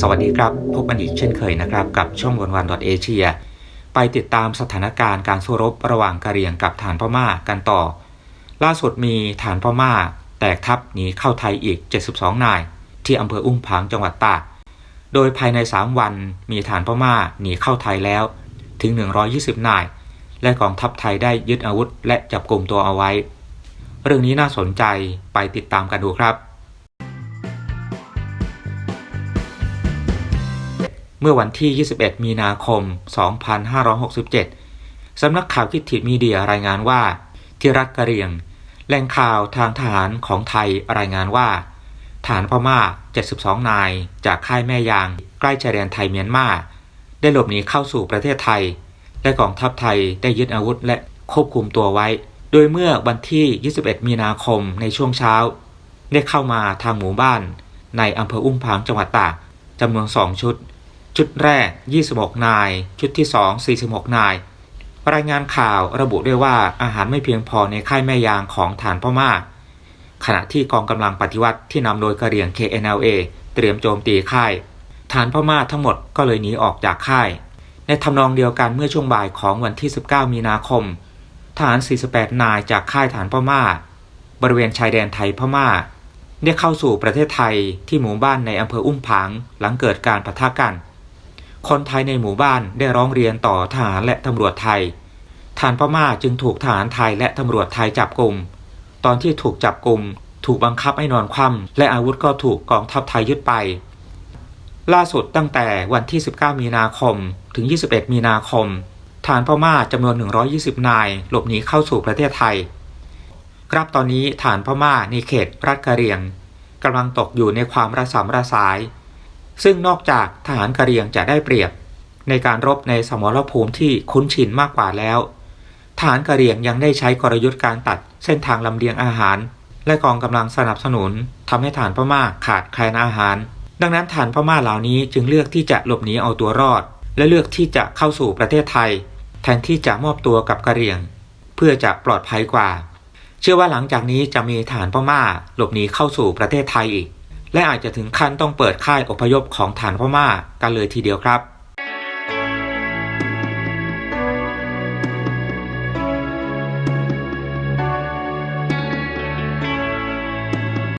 สวัสดีครับ พบกันอีกเช่นเคยนะครับ กับช่องวันวันเอเชียไปติดตามสถานการณ์การสู้รบระหว่างกะเหรี่ยงกับฐานพม่ากันต่อ ล่าสุดมีฐานพม่า แตกทัพหนีเข้าไทยอีก 72 นาย ที่อำเภออุ้มผางจังหวัดตากโดยภายใน 3 วันมีฐานพม่าหนีเข้าไทยแล้วถึง 120 นาย และกองทัพไทยได้ยึดอาวุธและจับกลุ่มตัวเอาไว้ เรื่องนี้น่าสนใจไปติดตามกันดูครับ เมื่อวันที่ 21 มีนาคม 2567 สำนักข่าวคิดถิมีเดียรายงานว่า ที่รัฐกะเหรี่ยง แหล่งข่าวทางทหารของไทยรายงานว่าฐานพม่า 72 นาย จากค่ายแม่ยาง ใกล้ชายแดนไทยเมียนมา ได้หลบหนีเข้าสู่ประเทศไทย และกองทัพไทยได้ยึดอาวุธและควบคุมตัวไว้ โดยเมื่อวันที่ 21 มีนาคมในช่วงเช้า ได้เข้ามาทางหมู่บ้าน ในอำเภออุ้มผางจังหวัดตากจำนวน 2 ชุด ชุดแรก 26 นาย ชุดที่ 2 46 นาย รายงานข่าวระบุด้วยว่าอาหารไม่เพียงพอในค่ายแม่ยางของฐานพม่า ขณะที่กองกำลังปฏิวัติที่นำโดยกระเหรี่ยง KNLA เตรียมโจมตีค่าย ฐานพม่าทั้งหมดก็เลยหนีออกจากค่าย ในทำนองเดียวกันเมื่อช่วงบ่ายของวันที่ 19 มีนาคมทหาร 48 นายจากค่ายฐานพม่า บริเวณชายแดนไทยพม่า ได้เข้าสู่ประเทศไทยที่หมู่บ้านในอำเภออุ้มผางหลังเกิดการปะทะกัน คนไทยในหมู่บ้านได้ร้องเรียนต่อทหารและตำรวจไทยฐานพม่าจึงถูกทหารไทยและตำรวจไทยจับกลุ่ม ตอนที่ถูกจับกลุ่มถูกบังคับให้นอนคว่ำและอาวุธก็ถูกกองทัพไทยยึดไป ล่าสุดตั้งแต่วันที่ 19 มีนาคม ถึง 21 มีนาคมฐานพม่าจำนวน 120 นาย หลบหนีเข้าสู่ประเทศไทย ครับตอนนี้ฐานพม่าในเขตรัฐกะเหรี่ยงกำลังตกอยู่ในความระสำระสาย ซึ่งนอกจากทหารกะเหรี่ยงจะได้เปรียบ ในการรบในสมรภูมิที่คุ้นชินมากกว่าแล้วฐานกะเหรี่ยงยังได้ใช้กลยุทธ์การตัดเส้นทางลำเลียงอาหาร และกองกำลังสนับสนุนทำให้ฐานพม่าขาดแคลนอาหาร ดังนั้นฐานพม่าเหล่านี้จึงเลือกที่จะหลบหนีเอาตัวรอด และเลือกที่จะเข้าสู่ประเทศไทย แทนที่จะมอบตัวกับกะเหรี่ยง เพื่อจะปลอดภัยกว่า เชื่อว่าหลังจากนี้จะมีฐานพม่าหลบหนีเข้าสู่ประเทศไทยอีก และอาจจะถึงขั้นต้องเปิดค่ายอพยพของฐานพม่ากันเลยทีเดียวครับ